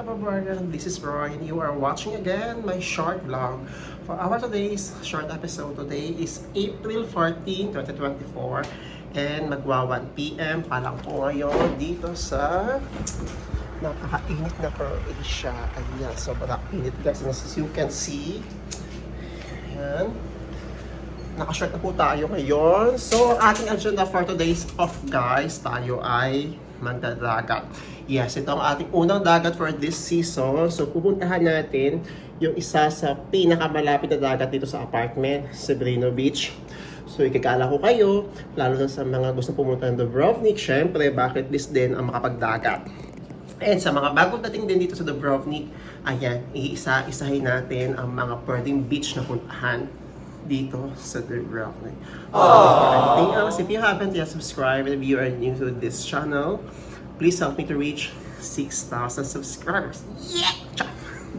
Mga kababayan, this is Brian. You are watching again my short vlog. For our today's short episode today is April 14, 2024 and magwa 1 p.m. pa lang po ngayon dito sa napakainit na Croatia. Ayan, sobrang init guys. And as you can see, ayan, nakashort na po tayo ngayon. So, ating agenda for today's off guys, tayo ay magdadagat. Yes, ito ang ating unang dagat for this season. So, pupuntahan natin yung isa sa pinakamalapit na dagat dito sa apartment, Severino Beach. So, ikikala ko kayo, lalo na sa mga gusto pumunta ng Dubrovnik, syempre, bucket list din ang makapagdagat. And sa mga bagong dating din dito sa Dubrovnik, ayan, iisa-isahin natin ang mga pwedeng beach na puntahan dito sa Dubrovnik. For anything else, if you haven't yet subscribed and if you are new to this channel, please help me to reach 6,000 subscribers. Yeah!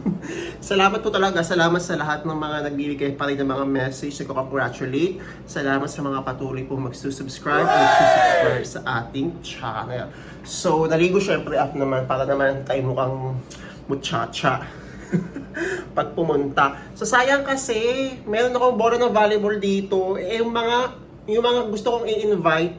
Salamat po talaga. Salamat sa lahat ng mga nagbibigay pa rin ng mga message. Nagko-congratulate. Salamat sa mga patuloy po magsusubscribe at magsusubscribe sa ating channel. So, naligo syempre up naman para naman tayo mukhang muchacha pag pumunta. So, sayang kasi, meron akong bola ng volleyball dito. Eh, yung mga, yung mga gusto kong i-invite,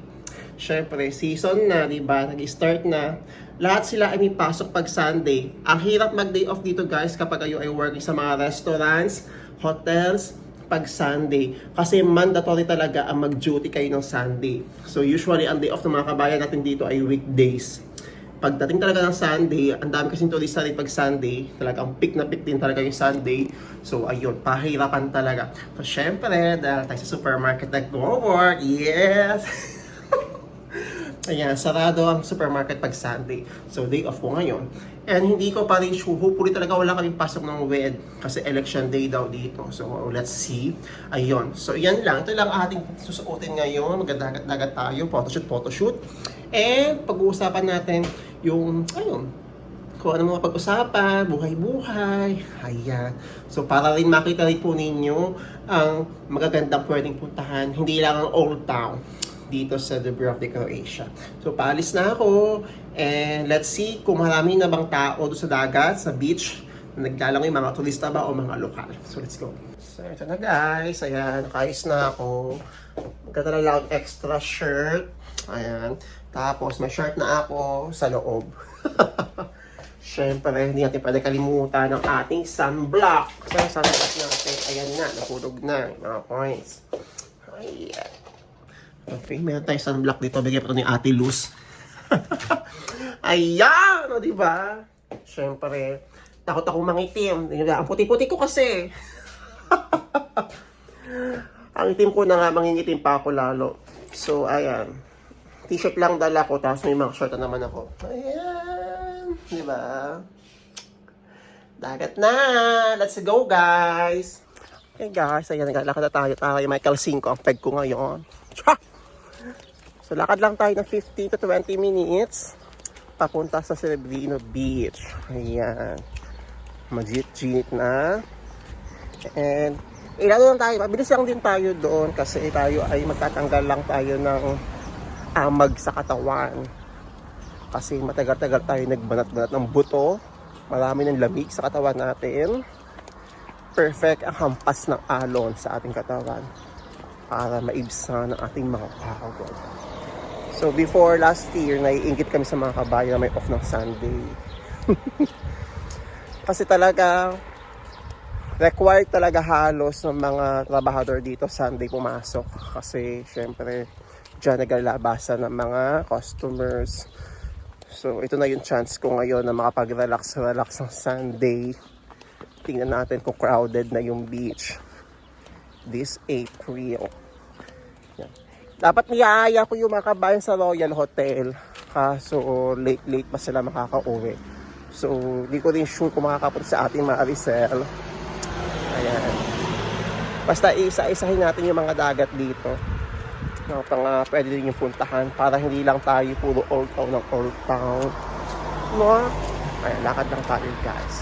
syempre, season na, di ba? Nag-start na. Lahat sila ay may pasok pag Sunday. Ang hirap mag-day off dito guys kapag kayo ay working sa mga restaurants, hotels, pag Sunday. Kasi mandatory talaga ang mag-duty kayo ng Sunday. So usually ang day off ng mga kabayan natin dito ay weekdays. Pagdating talaga ng Sunday, ang dami kasing turista rin pag Sunday. Talagang pick na pick din talaga yung Sunday. So ayun, pahirapan talaga. So syempre, dahil tayo sa supermarket nag-work, yes! Ayan, sarado ang supermarket pag Sunday. So, day off ko ngayon. And hindi ko pa rin sure, hopefully talaga wala kaming pasok ng WED kasi election day daw dito. So, let's see. Ayun. So, yan lang. Ito lang ating susuotin ngayon. Magdagat-dagat tayo. Photoshoot, photoshoot. And pag-uusapan natin yung, ayun, kung ano mga pag-usapan, buhay-buhay. Ayan. So, para rin makita rin po ninyo ang magagandang pwedeng puntahan. Hindi lang ang Old Town dito sa Dubrovnik, Croatia. So, paalis na ako. And let's see kung marami na bang tao doon sa dagat, sa beach, na naglalangoy, mga turista ba o mga lokal. So, let's go. So, ito na guys. Ayan, nakayos na ako. Magkatala lang extra shirt. Ayan. Tapos, may shirt na ako sa loob. Siyempre, hindi natin pwede kalimutan ang ating sunblock. So, sunblock natin, ayan na, napulog na, mga points. Ayan. Okay, meron tayong sunblock dito. Bigay pa ito ni Ate Luz. Ayan! O, diba? Siyempre, takot ako mangitim. Ang puti-puti ko kasi. ang itim ko na nga, mangingitim pa ako lalo. So, ayan. T-shirt lang dala ko, tapos may mga short na naman ako. Ayan! Diba? Dagat na! Let's go, guys! Okay, guys. Ayan, naglalakad na tayo. Tayo, Michael 5 ang peg ko ngayon. Chua! So, lakad lang tayo ng 15 to 20 minutes papunta sa Celebrino Beach. Ayan. Majit-jit na. And, ilalo lang tayo. Mabilis lang din tayo doon kasi tayo ay magtatanggal lang tayo ng amag sa katawan. Kasi matagal-tagal tayo nagbanat-banat ng buto. Marami ng lamig sa katawan natin. Perfect ang hampas ng alon sa ating katawan para maibsan ang ating mga pagod. So before last year, naiingit kami sa mga kabayo na may off ng Sunday. Kasi talaga, required talaga halos ng mga trabahador dito Sunday pumasok. Kasi syempre, dyan naglalabasan ng mga customers. So ito na yung chance ko ngayon na makapag-relax-relax ng Sunday. Tingnan natin kung crowded na yung beach this April. Yan. Dapat niyaaya ko yung mga kabayan sa Royal Hotel. Kaso late-late pa sila makaka-uwi. So, di ko rin sure kung makakapunta sa ating mga Maricel. Ayan. Basta isa-isahin natin yung mga dagat dito. No, pang uh, pwede din yung puntahan para hindi lang tayo puro old town ng old town. No? Ayan, lakad lang tayo guys.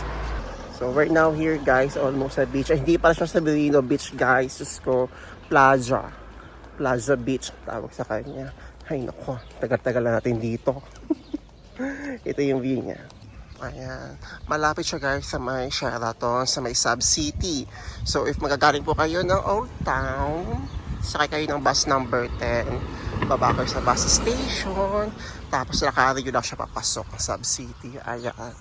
So right now here guys, almost sa beach. Ay, hindi pala siya sa Berino Beach guys. Diyos ko, Plaza. Plaza Beach, tawag sa kanya. Ay nako, tagal-tagal na natin dito. Ito yung view niya. Ayan. Malapit siya guys sa may Sheraton, sa may Sub City. So if magagaling po kayo ng Old Town, sakay kayo ng bus number 10, baba kayo sa bus station, tapos nakaregyo lang siya papasok ng Sub City. Ayan.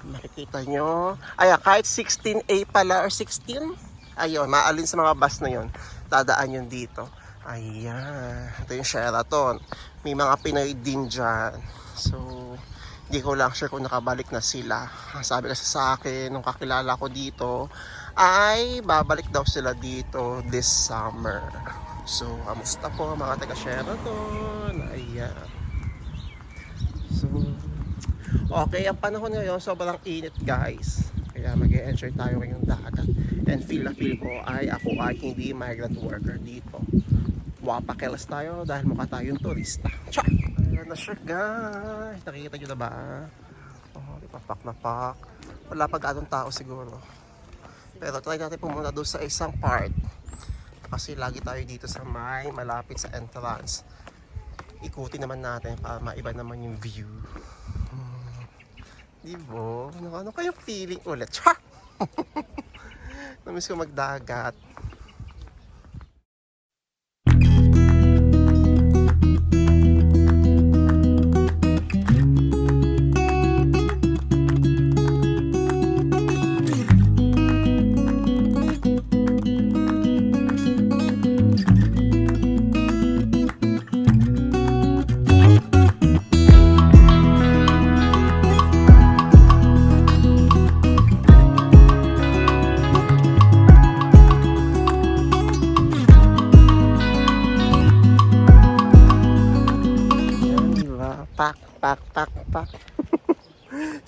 Makikita nyo. Ayan, kahit 16A pala or 16, ayun, maalin sa mga bus na yon dadaan yun dito. Ayan. Ito yung Sheraton. May mga Pinoy din dyan. So, hindi ko lang sure kung nakabalik na sila. Ang sabi kasi sa akin, nung kakilala ko dito, ay babalik daw sila dito this summer. So, kamusta po mga taga Sheraton? Ayan. So, okay, ang panahon ngayon, sobrang init guys. Kaya mag enjoy tayo ngayong dagat. And feel na feel ko ay ako ay hindi migrant worker dito. Wapakelas tayo dahil mukha tayong turista. Char! Ayan na siya guys. Nakikita nyo na ba? Oh, di pa pak na pak. Wala pa ganong tao siguro. Pero try natin pumunta doon sa isang part. Kasi lagi tayo dito sa may malapit sa entrance. Ikutin naman natin para maiba naman yung view. Hmm. Di ba? Ano, ano kayong feeling ulit? Char! Namiss ko magdagat.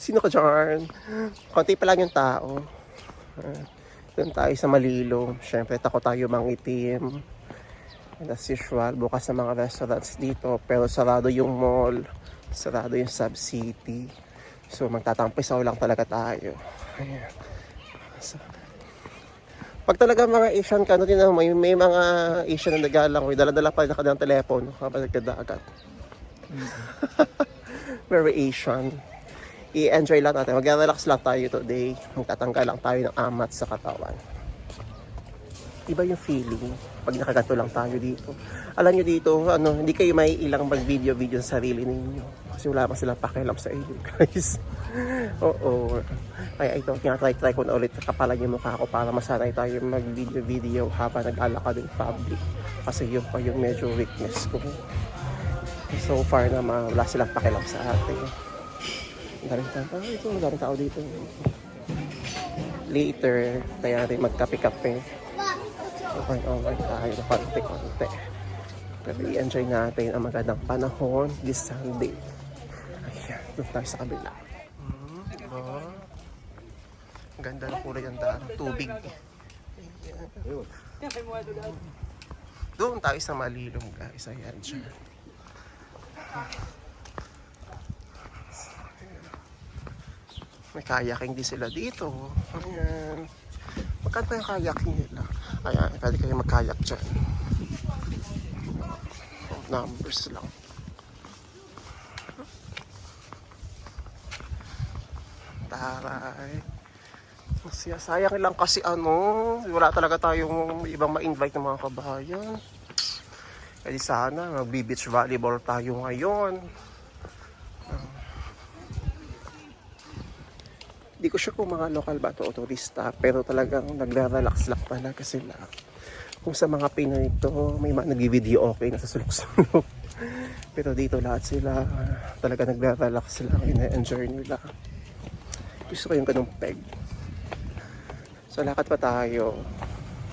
Sino ka dyan? Konti pa lang yung tao. Ah, Doon tayo sa Malilo. Siyempre, takot tayo mangitim. And as usual, bukas na mga restaurants dito. Pero sarado yung mall. Sarado yung sub-city. So, magtatampisaw lang talaga tayo. Ayan. So, pag talaga mga Asian ka, ano naman, may, may mga Asian na nagalang, may dala-dala pa rin nakadang telepono habang nagkadagat. Very Asian. I-enjoy lang natin. Mag-relax lang tayo today. Magtatanggal lang tayo ng amat sa katawan. Iba yung feeling pag nakagato lang tayo dito. Alam nyo dito, ano, hindi kayo may ilang mag-video-video sa sarili ninyo. Kasi wala pa silang pakialam sa inyo, guys. Oo. Kaya ito, try-try ko na ulit kapalan yung mukha ko para masanay tayo mag-video-video habang naglalakad in public. Kasi yun pa yung medyo weakness ko. So far naman, wala silang pakialam sa atin. Ang daming tao. Ah, ito, ang daming tao dito. Later, tayo natin magkape-kape. Okay, okay tayo na konti-konti. Pero i-enjoy natin ang magandang panahon this Sunday. Ayan, doon tayo sa kabila. Diba? Ang Ganda ng kulay ng daan. Tubig. Ayan. Doon tayo sa Malilong guys. Ayan siya. May kayaking din sila dito. Ayan. Magkano pa yung kayaking nila? Ayan, pwede kayo magkayak dyan. Numbers lang. Taray. Masaya. Sayang lang kasi ano, wala talaga tayong ibang ma-invite ng mga kabayan. Kaya sana, magbi-beach volleyball tayo ngayon. Ko sure kung mga local ba to o turista, pero talagang nagre-relax lang talaga sila. Kung sa mga Pinoy to, may mga nag-video okay na sa sulok-sulok. pero dito lahat sila, talaga nagre-relax lang, ina-enjoy nila. Gusto ko yung ganung peg. So lakad pa tayo.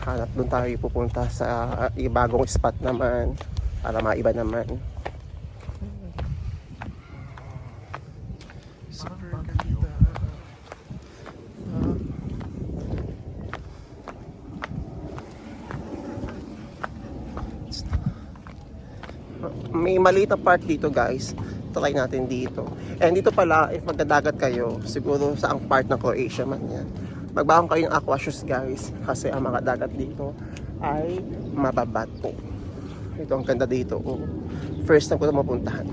Hanap doon tayo pupunta sa uh, bagong spot naman para maiba naman. Super ganda. May maliit na park dito guys. Try natin dito. And dito pala, if magdadagat kayo, siguro sa ang part ng Croatia man yan. Magbaon kayo ng aqua shoes guys. Kasi ang mga dagat dito ay mababato. Ito ang ganda dito. Oh. First time ko na mapuntahan.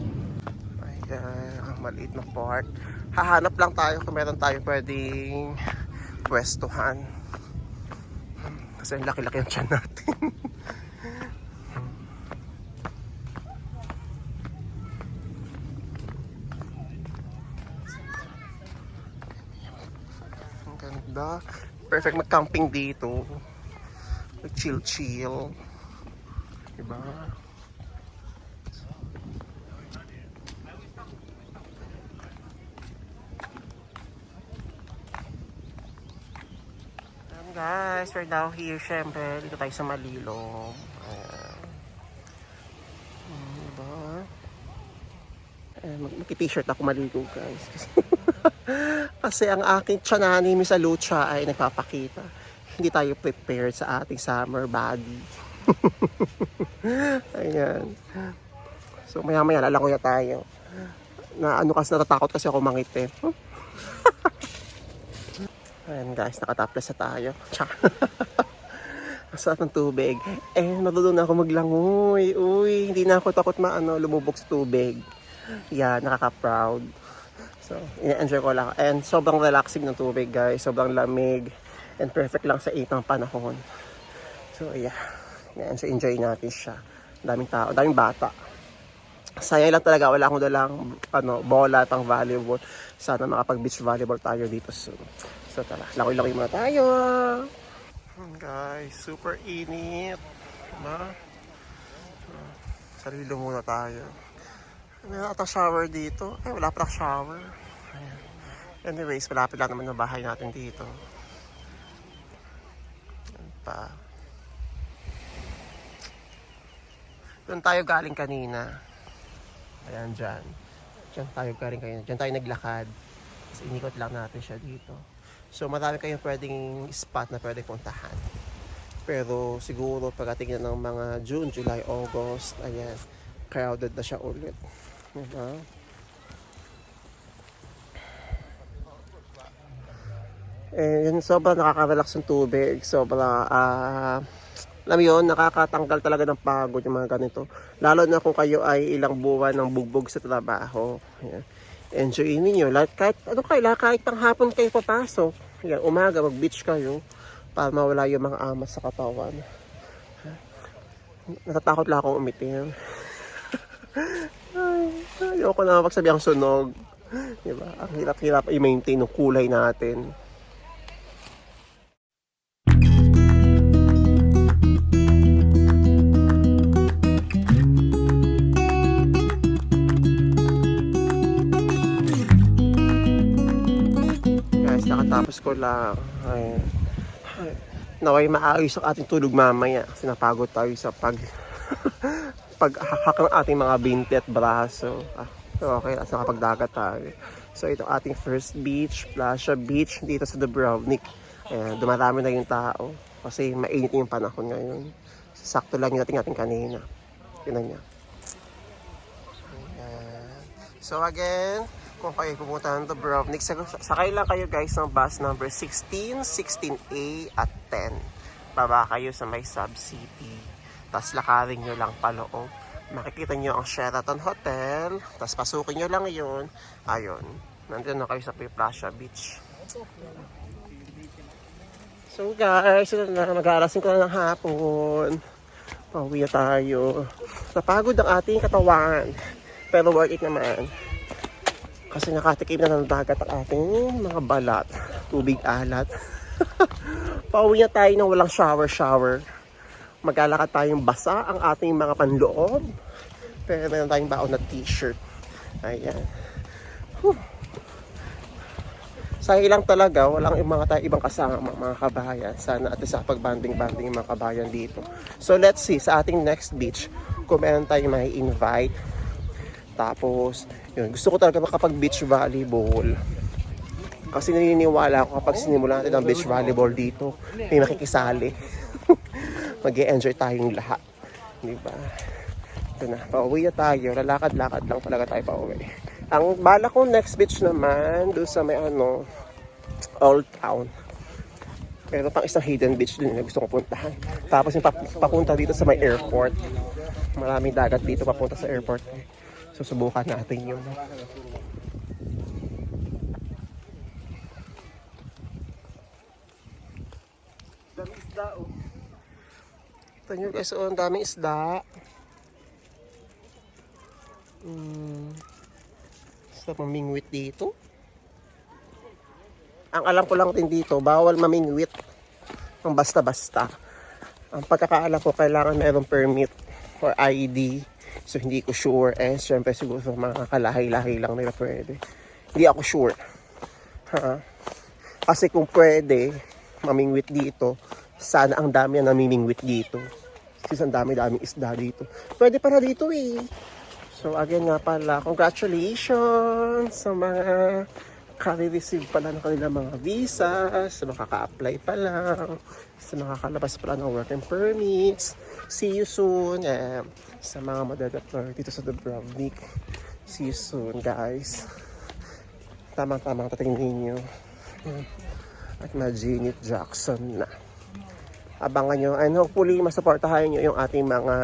Ayan, maliit na park. Hahanap lang tayo kung meron tayo pwedeng pwestuhan. Kasi ang laki-laki ang tiyan natin. ganda. Perfect mag-camping dito. Mag-chill-chill. Diba? Ayan guys, we're now here syempre. Dito tayo sa Malilo. Ayan. Diba? Mag-t-shirt ako maligo guys. Kasi, kasi ang aking tsanani sa lucha ay nagpapakita. Hindi tayo prepared sa ating summer body. Ayan. So maya maya lalangoy na tayo. Na ano kasi natatakot kasi ako mangitim. Ayan guys, nakataples na tayo. Char. Ang ng tubig. Eh, natutunan na ako maglangoy. Uy, hindi na ako takot maano, lumubog sa tubig. Yeah, nakaka-proud. So, ina-enjoy ko lang. And sobrang relaxing ng tubig guys. Sobrang lamig. And perfect lang sa itang panahon. So, yeah. Ina-enjoy enjoy natin siya. Daming tao, daming bata. Sayang lang talaga, wala akong dalang ano, bola pang volleyball. Sana makapag beach volleyball tayo dito soon. So tara, lakoy-lakoy muna tayo. Hmm, Guys, super init. Diba? Sarilo muna tayo. May ata shower dito. Ay, wala pa shower. Ayan. Anyways, malapit lang naman ang bahay natin dito. Ayan pa. Doon tayo galing kanina. Ayan dyan. Dyan tayo galing kanina. Dyan tayo naglakad. Tapos inikot lang natin siya dito. So marami kayong pwedeng spot na pwede puntahan. Pero siguro pagdating ng mga June, July, August, ayan, crowded na siya ulit. Eh, yun, sobrang nakaka-relax yung tubig. Sobrang, ah, alam mo yun, nakakatanggal talaga ng pagod yung mga ganito. Lalo na kung kayo ay ilang buwan ng bugbog sa trabaho. Ayan. Enjoy ninyo. Like, kahit, ano kayo, like, kahit pang hapon kayo papasok. Ayan, umaga, mag-beach kayo para mawala yung mga amas sa katawan. Natatakot lang akong umitim. Ay, ayoko na magsabi ang sunog. Diba? Ang hirap-hirap i-maintain yung kulay natin. Guys, nakatapos ko lang. Ay, ay, naway maayos ang ating tulog mamaya kasi napagod tayo sa pag paghahak ng ating mga binti at braso. Ah, okay, at nakapagdagat tayo. So ito ating first beach, Plasha Beach dito sa Dubrovnik. Ayan, dumarami na yung tao kasi mainit yung panahon ngayon. Sakto lang yung dating natin kanina. Tingnan niya. So again, kung kayo pumunta ng Dubrovnik, sakay lang kayo guys ng bus number 16, 16A at 10. Baba kayo sa may sub-city. Tapos lakarin nyo lang paloob. Makikita nyo ang Sheraton Hotel. Tapos pasukin nyo lang yun. Ayun. Nandun na kayo sa Plasha Beach. So guys, mag-aarasin ko na ng hapon. Pauwi na tayo. Napagod ang ating katawan. Pero worth it naman. Kasi nakatikim na ng dagat ang ating mga balat. Tubig alat. Pauwi na tayo nang walang shower-shower. Maglalakad tayong basa ang ating mga panloob. Pero meron tayong baon na t-shirt. Ayan. Whew. Sayang lang talaga, walang yung mga tayo ibang kasama, mga kabayan. Sana at sa pag-banding-banding yung mga kabayan dito. So let's see, sa ating next beach, kung meron tayong may invite. Tapos, yun, gusto ko talaga makapag beach volleyball. Kasi naniniwala ako kapag sinimulan natin ang beach volleyball dito, may makikisali mag enjoy tayong lahat. Di ba? Ito na, pauwi na tayo. Lalakad-lakad lang talaga tayo pauwi. Ang bala ko next beach naman, doon sa may ano, Old Town. Pero pang isang hidden beach din na gusto kong puntahan. Tapos yung papunta dito sa may airport. Maraming dagat dito papunta sa airport. Susubukan natin yung Dami isda oh. Ito nyo guys, oh, ang daming isda. Hmm. Sa mamingwit dito. Ang alam ko lang din dito, bawal mamingwit. Ang basta-basta. Ang pagkakaalam ko, kailangan mayroong permit or ID. So, hindi ko sure. Eh, syempre, siguro sa mga kalahay-lahay lang nila pwede. Hindi ako sure. Ha? Kasi kung pwede, mamingwit dito, sana ang dami na namimingwit dito. Kasi ang dami-daming isda dito. Pwede pa na dito eh. So again nga pala, congratulations sa mga kare-receive pala ng kanilang mga visas, sa makaka-apply pa lang, sa makakalabas pala ng work and permits. See you soon. Eh, sa mga madadaptor dito sa Dubrovnik. See you soon guys. Tamang-tamang tatingin ninyo. Hmm. At na Janet Jackson na. Abangan nyo. And hopefully, masuportahan nyo yung ating mga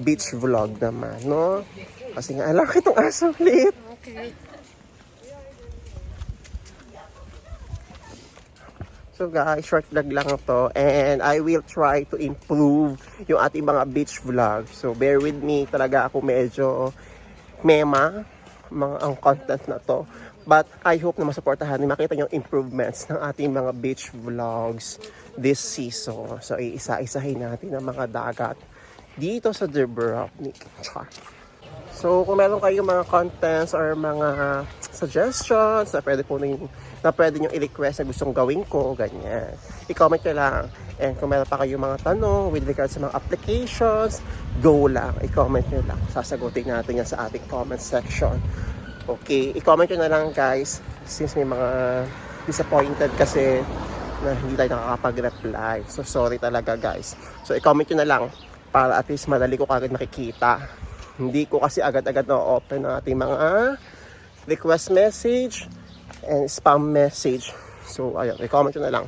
beach vlog naman, no? Kasi nga, alam itong aso ulit. So guys, short vlog lang to and I will try to improve yung ating mga beach vlog. So bear with me, talaga ako medyo mema mga ang content na to. But I hope na masuportahan niyo makita yung improvements ng ating mga beach vlogs this season. So iisa-isahin natin ang mga dagat dito sa Dubrovnik. Char. So, kung meron kayong mga contents or mga suggestions na pwede po nyo, na pwede nyo i-request na gustong gawin ko, ganyan. I-comment nyo lang. And kung meron pa kayong mga tanong with regards sa mga applications, go lang. I-comment nyo lang. Sasagutin natin yan sa ating comment section. Okay, i-comment nyo na lang guys since may mga disappointed kasi na hindi tayo nakakapag-reply. So, sorry talaga guys. So, i-comment nyo na lang para at least madali ko kagad makikita. Hindi ko kasi agad-agad na-open ang ating mga request message and spam message. So, ayun, i-comment nyo na lang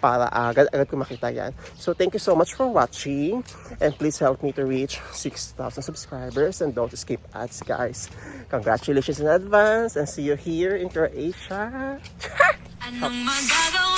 para agad-agad ko makita yan. So, thank you so much for watching and please help me to reach 6,000 subscribers and don't skip ads, guys. Congratulations in advance and see you here in Croatia. Anong magagawa